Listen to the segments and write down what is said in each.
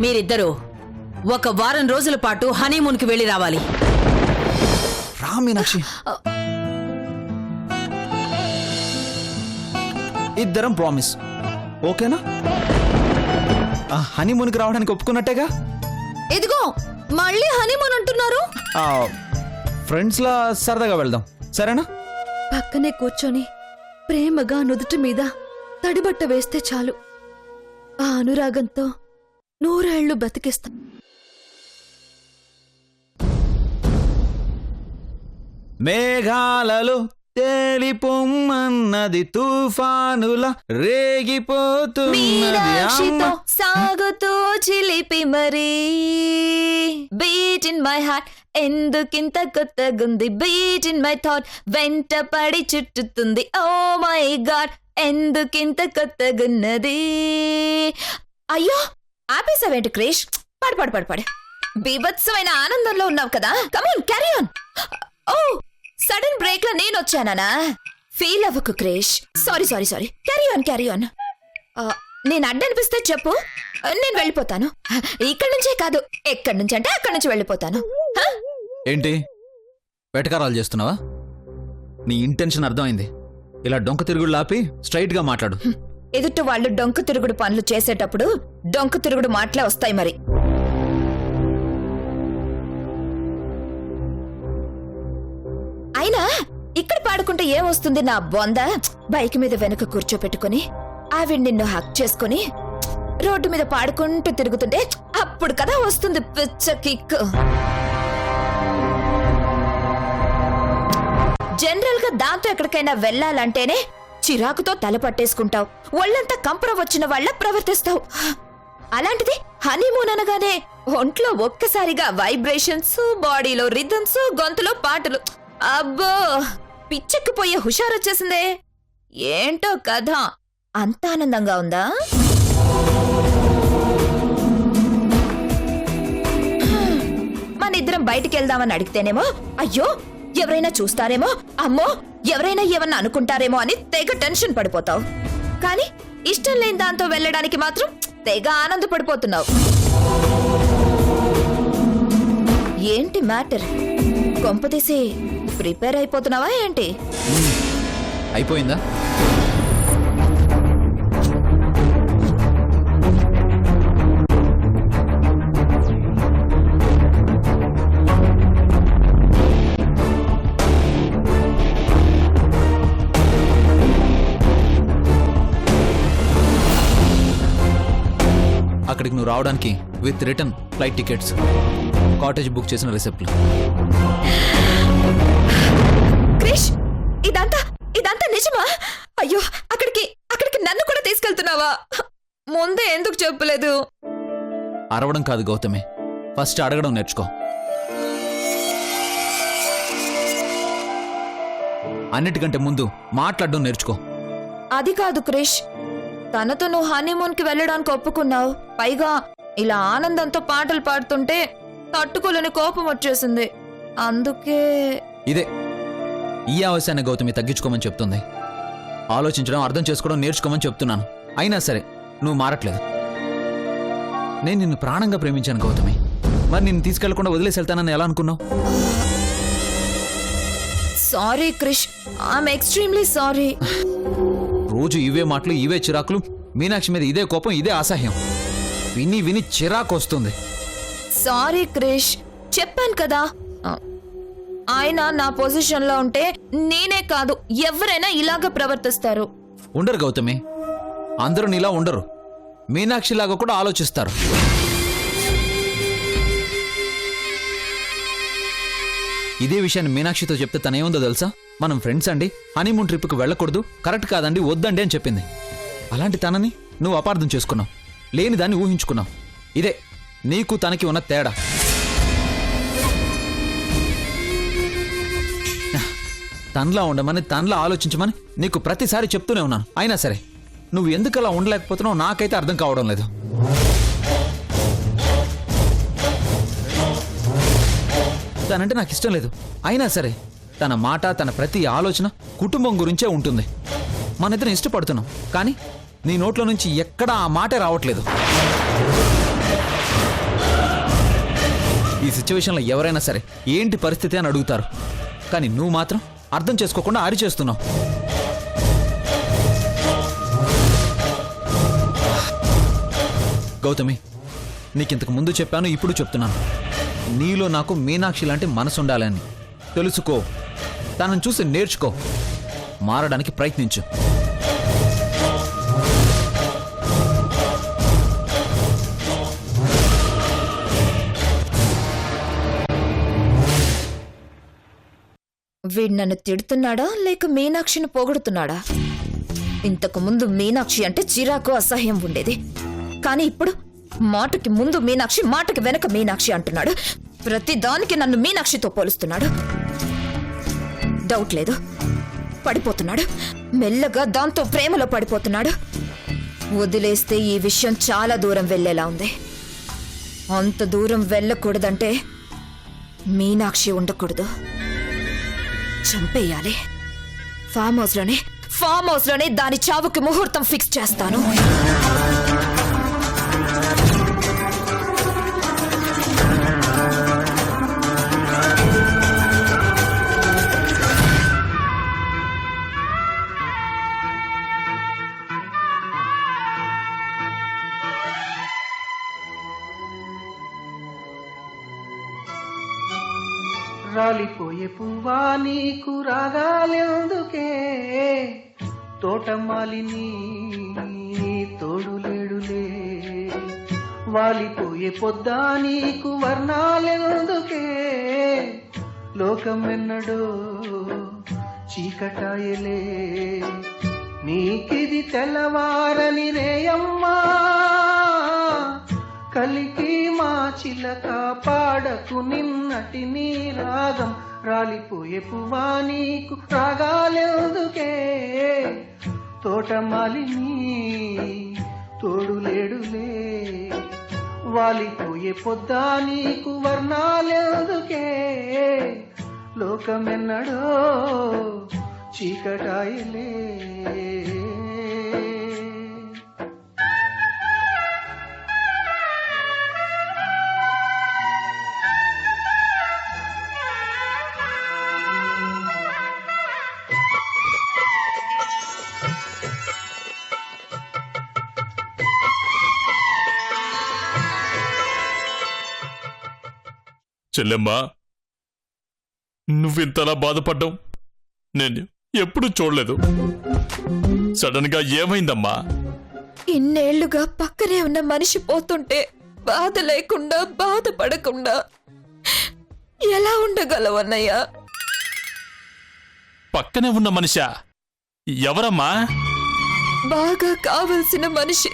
మీరిద్దరూ ఒక వారం రోజుల పాటు హనీమూన్కి వెళ్ళి రావాలి. రా మీనాక్షి. ఇద్దరం ప్రామిస్. ఓకేనా? ఆ హనీమూన్కి రావడానికి ఒప్పుకున్నట్టేగా? ఇదిగో మళ్ళీ హనీమూన్ అంటున్నారు. ఆ, ఫ్రెండ్స్లా సరదాగా వెళ్దాం. సరేనా? పక్కనే కూర్చొని ప్రేమగా నుదుటి మీద తడిబట్ట వేస్తే చాలు. ఆ అనురాగంతో నూరేళ్ళు బతికిస్తా మేఘాలలో తేలిపొమ్మన్నది తుఫానుల రేగిపోతున్నది మీనాక్షితో అమ్మ. సాగుతూ చిలిపి మరీ. బీట్ ఇన్ మై హార్ట్ ఎందుకింత కొత్తగుంది? బీట్ ఇన్ మై థాట్ వెంట పడి చుట్టుతుంది. ఓ మై గాడ్ ఎందుకింత కొత్తగున్నది? అయ్యో! ఆపేసావేంటి క్రిష్? పడు పడు పడు పడు. బీభత్సమైన ఆనందంలో ఉన్నావు కదా? కమాన్ క్యారీ ఆన్ ఓ సడన్ బ్రేక్లో నేను వచ్చానా ఫీల్ అవ్వకు Krish. Sorry sorry sorry carry on carry on నేను అడ్డనిపిస్తే చెప్పు. నేను వెళ్ళిపోతాను. ఇక్కడి నుంచే కాదు ఎక్కడి నుంచి అంటే అక్కడి నుంచి వెళ్ళిపోతాను? ఏంటి? వెటకారాలు చేస్తున్నావా? నీ ఇంటెన్షన్ అర్థమైంది. ఇలా డొంక తిరుగుడు ఆపి స్ట్రైట్గా మాట్లాడు ఎదుటి వాళ్ళు డొంకు తిరుగుడు పనులు చేసేటప్పుడు డొంకు తిరుగుడు మాటలే వస్తాయి మరి. అయినా ఇక్కడ పాడుకుంటే ఏమొస్తుంది నా బొంద? బైక్ మీద వెనుక కూర్చోపెట్టుకుని ఆవిడ నిన్ను హక్ చేసుకుని రోడ్డు మీద పాడుకుంటూ తిరుగుతుంటే అప్పుడు కదా వస్తుంది పిచ్చ కిక్. జనరల్గా దాంతో ఎక్కడికైనా వెళ్ళాలంటేనే చిరాకుతో తల పట్టేసుకుంటావు. ఒళ్ళంతా కంపర వచ్చిన వాళ్ళ ప్రవర్తిస్తావు. అలాంటిది హనీమూన్ అనగానే ఒంట్లో ఒక్కసారిగా వైబ్రేషన్స్ బాడీలో రిథమ్స్ గొంతులో పాటలు. అబ్బో పిచ్చెక్కిపోయే హుషారొచ్చేసిందే ఏంటో కథ. అంత ఆనందంగా ఉందా? మన ఇద్దరం బయటికి వెళ్దామని అడిగితేనేమో అయ్యో ఎవరైనా చూస్తారేమో అమ్మో ఎవరైనా ఏమన్నా అనుకుంటారేమో అని తెగ టెన్షన్ పడిపోతావు. కానీ ఇష్టం లేని దాంతో వెళ్ళడానికి మాత్రం తెగ ఆనందపడిపోతున్నావు. ఏంటి మ్యాటర్? కొంపతీసి ప్రిపేర్ అయిపోతున్నావా ఏంటి? అయిపోయిందా? నువ్వు రావడానికి with return flight tickets. Cottage book చేసిన రిసెప్ట్లు. క్రిష్ ఇదంతా ఇదంతా నిజమా? అయ్యో అక్కడికి అక్కడికి నన్ను కూడా తీసుకెళ్తున్నావా? ముందే ఎందుకు చెప్పలేదు? అరవడం కాదు గౌతమి. ఫస్ట్ అడగడం నేర్చుకో. అన్నిటికంటే ముందు మాట్లాడడం నేర్చుకో. అది కాదు క్రిష్. తనతో నువ్వు హనీమూన్కి వెళ్ళడానికి ఒప్పుకున్నావు. పైగా ఇలా ఆనందంతో పాటలు పాడుతుంటే తట్టుకోలేని కోపం వచ్చేసింది. అందుకే ఇదే ఈ ఆవశ్యాన్ని గౌతమి తగ్గించుకోమని చెప్తుంది. ఆలోచించడం అర్థం చేసుకోవడం నేర్చుకోమని చెప్తున్నాను. అయినా సరే నువ్వు మారట్లేదు. నేను నిన్ను ప్రాణంగా ప్రేమించాను గౌతమి. మరి నిన్ను తీసుకెళ్ళకుండా వదిలేసి వెళ్తానని ఎలా అనుకున్నావు? Sorry Krish I'm extremely sorry రోజు ఇవే మాటలు ఇవే చిరాకులు. మీనాక్షి మీద ఇదే కోపం ఇదే అసహ్యం. విని విని చిరాకు వస్తుంది. సారీ క్రిష్ చెప్పాను కదా. ఆయన నా పొజిషన్లో ఉంటే నేనే కాదు ఎవరైనా ఇలాగ ప్రవర్తిస్తారు. ఉండరు గౌతమి. అందరూ నీలా ఉండరు. మీనాక్షిలాగా కూడా ఆలోచిస్తారు. ఇదే విషయాన్ని మీనాక్షితో చెప్తే తనేముందో తెలుసా? మనం ఫ్రెండ్స్ అండి. హనీమూన్ ట్రిప్కి వెళ్ళకూడదు. కరెక్ట్ కాదండి వద్దండి అని చెప్పింది. అలాంటి తనని నువ్వు అపార్థం చేసుకున్నావు. లేని దాన్ని ఊహించుకున్నావు. ఇదే నీకు తనకి ఉన్న తేడా. తనలా ఉండమని తనలా ఆలోచించమని నీకు ప్రతిసారి చెప్తూనే ఉన్నాను. అయినా సరే నువ్వు ఎందుకు అలా ఉండలేకపోతున్నావు నాకైతే అర్థం కావడం లేదు. తనంటే నాకు ఇష్టం లేదు. అయినా సరే తన మాట తన ప్రతి ఆలోచన కుటుంబం గురించే ఉంటుంది. మనిద్దరం ఇష్టపడుతున్నాం కానీ నీ నోట్లో నుంచి ఎక్కడా ఆ మాటే రావట్లేదు. ఈ సిచ్యువేషన్లో ఎవరైనా సరే ఏంటి పరిస్థితి అని అడుగుతారు. కానీ నువ్వు మాత్రం అర్థం చేసుకోకుండా ఆరి చేస్తున్నావు గౌతమి నీకింతకు ముందు చెప్పాను ఇప్పుడు చెప్తున్నాను. నీలో నాకు మీనాక్షి లాంటి మనసు ఉండాలని తెలుసుకో. తనను చూసి నేర్చుకో. మారడానికి ప్రయత్నించు. వీడు నన్ను తిడుతున్నాడా? లేక మీనాక్షిని పొగుడుతున్నాడా? ఇంతకు ముందు మీనాక్షి అంటే చిరాకు అసహ్యం ఉండేది. కానీ ఇప్పుడు మాటకి ముందు మీనాక్షి మాటకి వెనక మీనాక్షి అంటున్నాడు. ప్రతి దానికి నన్ను మీనాక్షితో పోలుస్తున్నాడు. డౌట్ లేదు. పడిపోతున్నాడు. మెల్లగా దాంతో ప్రేమలో పడిపోతున్నాడు. వదిలేస్తే ఈ విషయం చాలా దూరం వెళ్ళేలా ఉంది. అంత దూరం వెళ్ళకూడదంటే మీనాక్షి ఉండకూడదు. చంపేయాలి. ఫామ్ హౌస్లోనే ఫామ్ హౌస్లోనే దాని చావుకి ముహూర్తం ఫిక్స్ చేస్తాను. రాలిపోయే పువ్వా నీకు రాగాలెందుకే తోటమాలిని తోడులేడులే. వాలిపోయే పొద్దా నీకు వర్ణాలెందుకే లోకమెన్నడో చీకటాయలే. నీకిది తెల్లవారని రేయమ్మా కలికి మా చిలక పాడకు నిన్నటి నీ రాగం. రాలిపోయే పువ్వా నీకు రాగాలెందుకే? తోటమాలిని తోడులేడులే వాలిపోయే పొద్దా నీకు వర్ణాలెందుకే? లోకమెన్నడో చీకటాయలే. చెల్లెమ్మా నువ్వింతలా బాధపడ్డం నేను ఎప్పుడు చూడలేదు. సడన్గా ఏమైందమ్మా? ఇన్నేళ్ళుగా పక్కనే ఉన్న మనిషి పోతుంటే బాధ లేకుండా బాధపడకుండా ఎలా ఉండగలవన్నయ్యా పక్కనే ఉన్న మనిషా? ఎవరమ్మా? బాగా కావలసిన మనిషి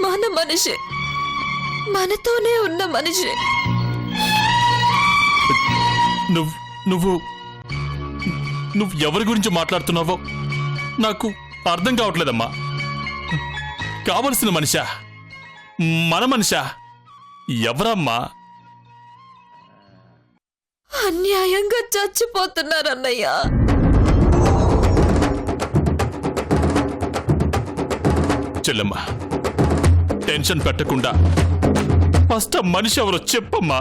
మన మనిషి మనతోనే ఉన్న మనిషి. నువ్వు నువ్వు నువ్వు ఎవరి గురించి మాట్లాడుతున్నావో నాకు అర్థం కావట్లేదమ్మా. కావలసిన మనిషా మన మనిషా ఎవరమ్మా? అన్యాయంగా చచ్చిపోతున్నారన్నయ్యా. చెల్లెమ్మా టెన్షన్ పెట్టకుండా ఫస్ట్ మనిషి ఎవరో చెప్పమ్మా.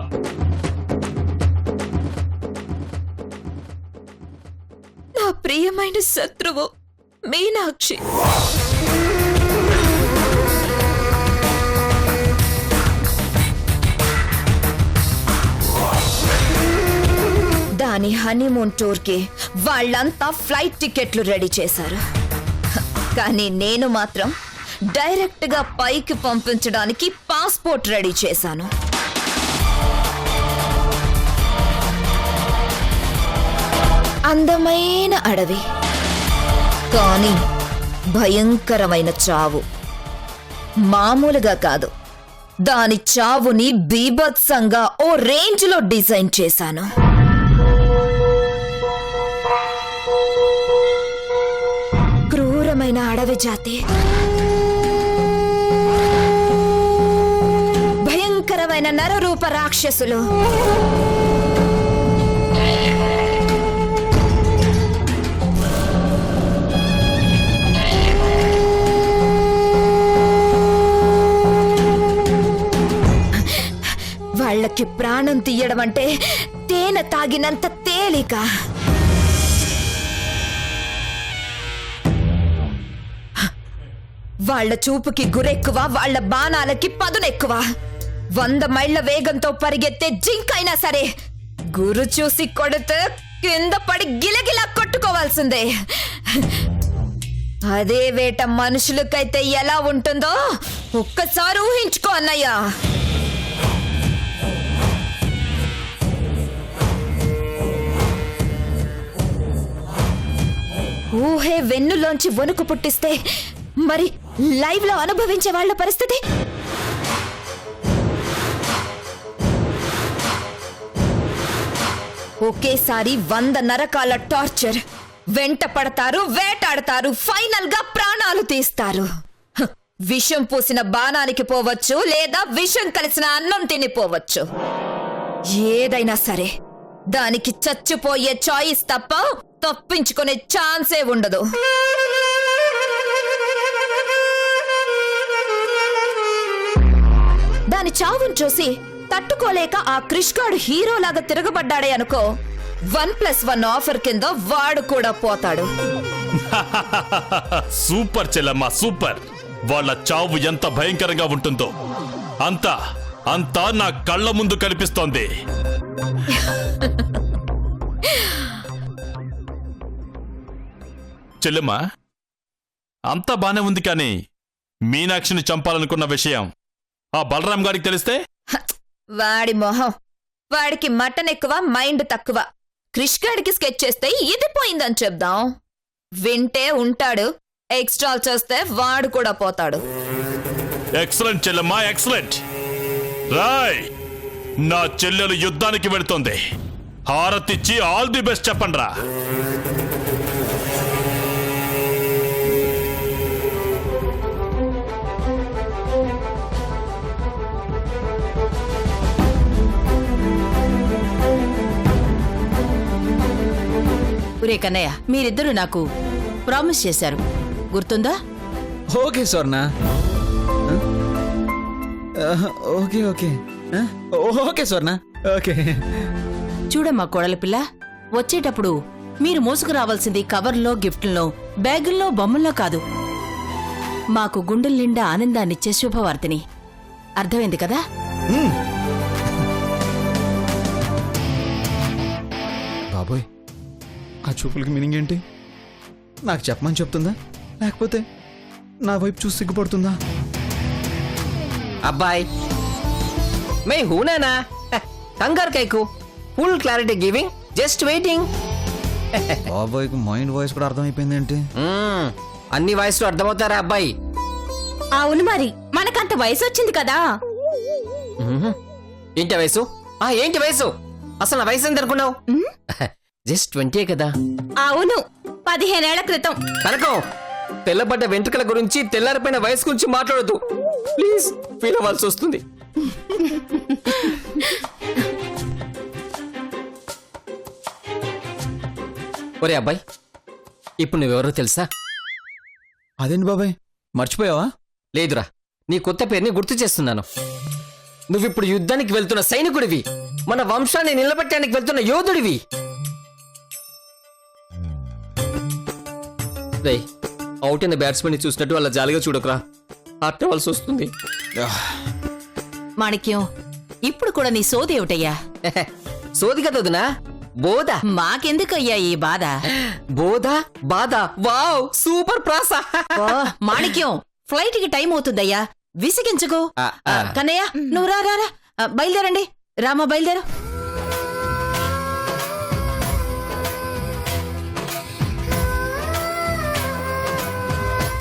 ప్రియమైన శత్రువు మీనాక్షి. దాని హనీమూన్ టూర్కి వాళ్ళంతా ఫ్లైట్ టికెట్లు రెడీ చేశారు. కానీ నేను మాత్రం డైరెక్ట్గా పైకి పంపించడానికి పాస్పోర్ట్ రెడీ చేశాను. అందమైన అడవి. కానీ భయంకరమైన చావు. మామూలుగా కాదు. దాని చావుని బీభత్సంగా ఓ రేంజ్లో డిజైన్ చేశాను. క్రూరమైన అడవి జాతి. భయంకరమైన నరరూప రాక్షసులు. వాళ్ళకి ప్రాణం తీయడం అంటే తేనె తాగినంత తేలిక. వాళ్ళ చూపుకి గురెక్కువ వాళ్ళ బాణాలకి పదునెక్కువ. వంద మైళ్ళ వేగంతో పరిగెత్తే జింకైనా సరే గురు చూసి కొడితే కింద పడి గిలగిలా కొట్టుకోవాల్సిందే. అదే వేట మనుషులకైతే ఎలా ఉంటుందో ఒక్కసారి ఊహించుకో అన్నయ్యా. ఊహే వెన్నులోంచి వణుకు పుట్టిస్తే మరి లైవ్లో అనుభవించే వాళ్ళ పరిస్థితి? ఒకేసారి వంద నరకాల టార్చర్. వెంట పడతారు వేటాడతారు ఫైనల్గా ప్రాణాలు తీస్తారు. విషం పూసిన బాణానికి పోవచ్చు లేదా విషం కలిసిన అన్నం తినిపోవచ్చు. ఏదైనా సరే దానికి చచ్చిపోయే చాయిస్ తప్ప తప్పించుకునే ఛాన్సే ఉండదు. దాని చావును చూసి తట్టుకోలేక ఆ క్రిష్గాడు హీరోలాగా తిరగబడ్డాడే అనుకో వన్ ప్లస్ వన్ ఆఫర్ కింద వాడు కూడా పోతాడు. సూపర్ చెల్లమ్మ సూపర్. వాళ్ళ చావు ఎంత భయంకరంగా ఉంటుందో. అంతా అంతా నా కళ్ళ ముందు కనిపిస్తోంది. చెల్లెమ్మ అంతా బానే ఉంది కానీ మీనాక్షిని చంపాలనుకున్న విషయం ఆ బలరాం గారికి తెలిస్తే? వాడి మొహం వాడికి మటన్ ఎక్కువ మైండ్ తక్కువ. క్రిష్గాడికి స్కెచ్ చేస్తే ఇది పోయిందని చెప్దాం. వింటే ఉంటాడు ఎక్స్ట్రా చేస్తే వాడు కూడా పోతాడు. ఎక్సలెంట్ చెల్లెమ్మ ఎక్సలెంట్. రాయ్ నా చెల్లెలు యుద్ధానికి వెళుతోంది. హారతిచ్చి ఆల్ ది బెస్ట్ చెప్పండి రా ఒరే కన్నయ్య మీరిద్దరూ నాకు ప్రామిస్ చేశారు. గుర్తుందా? Okay Swarna. Okay okay. Okay Swarna. Okay. చూడమ్మా కోడల పిల్ల వచ్చేటప్పుడు మీరు మోసుకురావాల్సింది కవర్లో గిఫ్ట్లో బ్యాగుల్లో బొమ్మల్లో కాదు. మాకు గుండెల నిండా ఆనందాన్నిచ్చే శుభవార్తని. అర్థమైంది కదా? ఆ చూపులకి మీనింగ్ ఏంటి? నాకు చెప్పమని చెప్తుందా? లేకపోతే నా వైపు చూసి సిగ్గుపడుతుందా? అబ్బాయి మే హూనానా? కంగారు కైకు. Full clarity giving just waiting. బాబోయ్కి mind voice కూడా అర్థమైపోయింది ఏంటి? అన్ని వయసులో అర్థమవుతారా అబ్బాయి? అవును మరి మనకంత వయసు వచ్చింది కదా. ఏంటి వయసు? ఆ ఏంటి వయసు? అసలు నా వయసు ఎంత అనుకున్నావు జస్ట్ ట్వంటీ కదా? అవును పదిహేనేళ్ళ క్రితం. కనకం తెల్లబడ్డ వెంట్రుకల గురించి తెల్లారిపోయిన వయసు గురించి మాట్లాడొద్దు. ప్లీజ్ ఫీల్ అవ్వాల్సి వస్తుంది. ఒరే అబ్బాయి ఇప్పుడు నువ్వెవరో తెలుసా? అదేంటి బాబాయ్? మర్చిపోయావా? లేదురా నీ కొత్త పేరుని గుర్తు చేస్తున్నాను. నువ్విప్పుడు యుద్ధానికి వెళ్తున్న సైనికుడివి మన వంశాన్ని నిలబెట్టడానికి వెళ్తున్న యోధుడివి. రేయ్ అవుట్ అయిన బ్యాట్స్మెన్ చూసినట్టు వాళ్ళ జాలిగా చూడకురా. అట్టవలసి వస్తుంది. మాణిక్యం ఇప్పుడు కూడా నీ సోదేవిటయ్యా సోది కదా వదినా? బోధ. మాకెందుకయ్యా ఈ బాధ? బోధ బాధ. వావ్ సూపర్ ప్రాస. మాణిక్యం ఫ్లైట్కి టైం అవుతుందయ్యా. విసిగించుకో. కన్నయ్య నువ్వు రా రా బయలుదేరండి. రామా బయలుదేరు.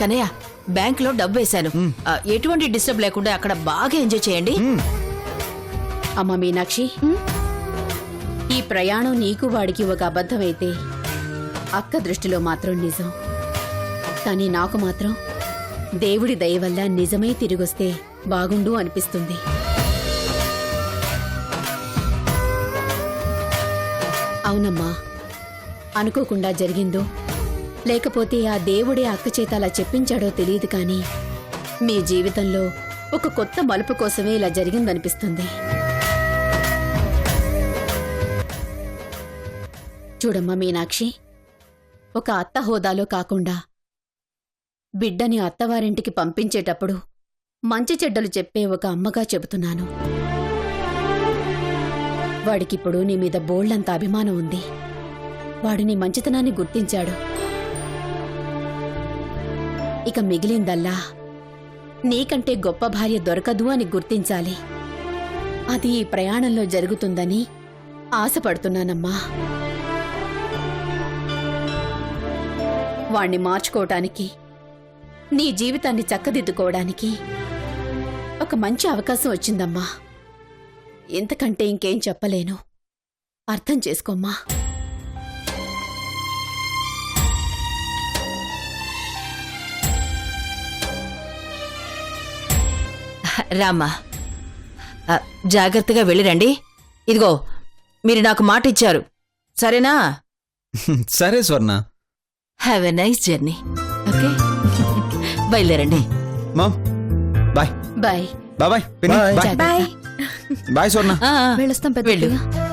కన్నయ్య బ్యాంక్లో డబ్బు వేశాను ఆ, ఎటువంటి డిస్టర్బ్ లేకుండా అక్కడ బాగా ఎంజాయ్ చేయండి. అమ్మ మీనాక్షి ఈ ప్రయాణం నీకు వాడికి ఒక అబద్ధమైతే అక్క దృష్టిలో మాత్రం నిజం. కానీ నాకు మాత్రం దేవుడి దయ వల్ల నిజమై తిరిగొస్తే బాగుండు అనిపిస్తుంది. అవునమ్మా అనుకోకుండా జరిగిందో లేకపోతే ఆ దేవుడే అక్క చేత అలా చెప్పించాడో తెలియదు కానీ మీ జీవితంలో ఒక కొత్త మలుపు కోసమే ఇలా జరిగిందనిపిస్తుంది. చూడమ్మా మీనాక్షి ఒక అత్త హోదాలో కాకుండా బిడ్డని అత్తవారింటికి పంపించేటప్పుడు మంచి చెడ్డలు చెప్పే ఒక అమ్మగా చెబుతున్నాను. వాడికిప్పుడు నీ మీద బోల్డంత అభిమానం ఉంది. వాడు నీ మంచితనాన్ని గుర్తించాడు. ఇక మిగిలిందల్లా? నీకంటే గొప్ప భార్య దొరకదు అని గుర్తించాలి. అది ఈ ప్రయాణంలో జరుగుతుందని ఆశపడుతున్నానమ్మా. వాణ్ణి మార్చుకోవటానికి నీ జీవితాన్ని చక్కదిద్దుకోవడానికి ఒక మంచి అవకాశం వచ్చిందమ్మా. ఇంతకంటే ఇంకేం చెప్పలేను. అర్థం చేసుకోమ్మా. రామ్మా జాగ్రత్తగా వెళ్ళిరండి ఇదిగో మీరు నాకు మాట ఇచ్చారు. సరేనా? సరే Swarna. Have a nice journey okay బయలుదేరండి. Mom bye. Bye. Bye. Bye. Bye. Swarna. వెళ్ళొస్తాం వెళ్ళు.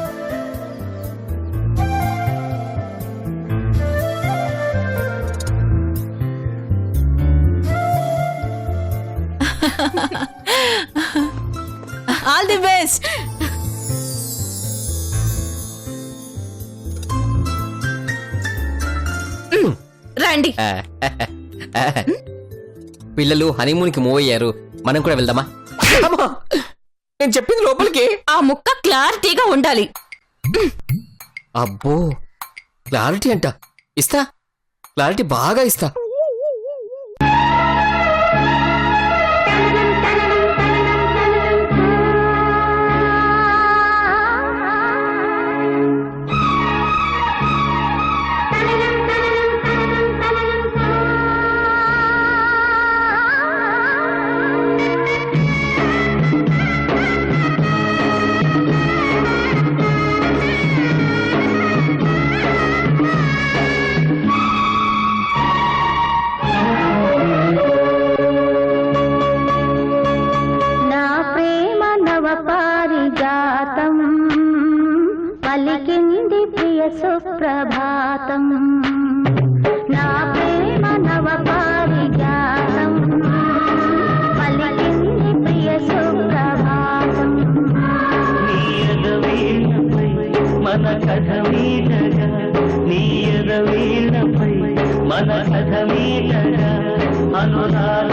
ది బెస్ట్ రండి. పిల్లలు హనీమూన్కి మూవ్ అయ్యారు. మనం కూడా వెళ్దామా? అమ్మా! నేను చెప్పింది లోపలికి. ఆ ముక్క క్లారిటీగా ఉండాలి. అబ్బో! క్లారిటీ అంట. ఇస్తా. క్లారిటీ బాగా ఇస్తా. పలికింది ప్రియ సుప్రభాతం. నా ప్రేమ నవ పారిజాతం. పలికింది ప్రియ సుప్రభాతం. మన కథ మీటగా నీయద వీణపై మన కథ మీటగా అనురాగాల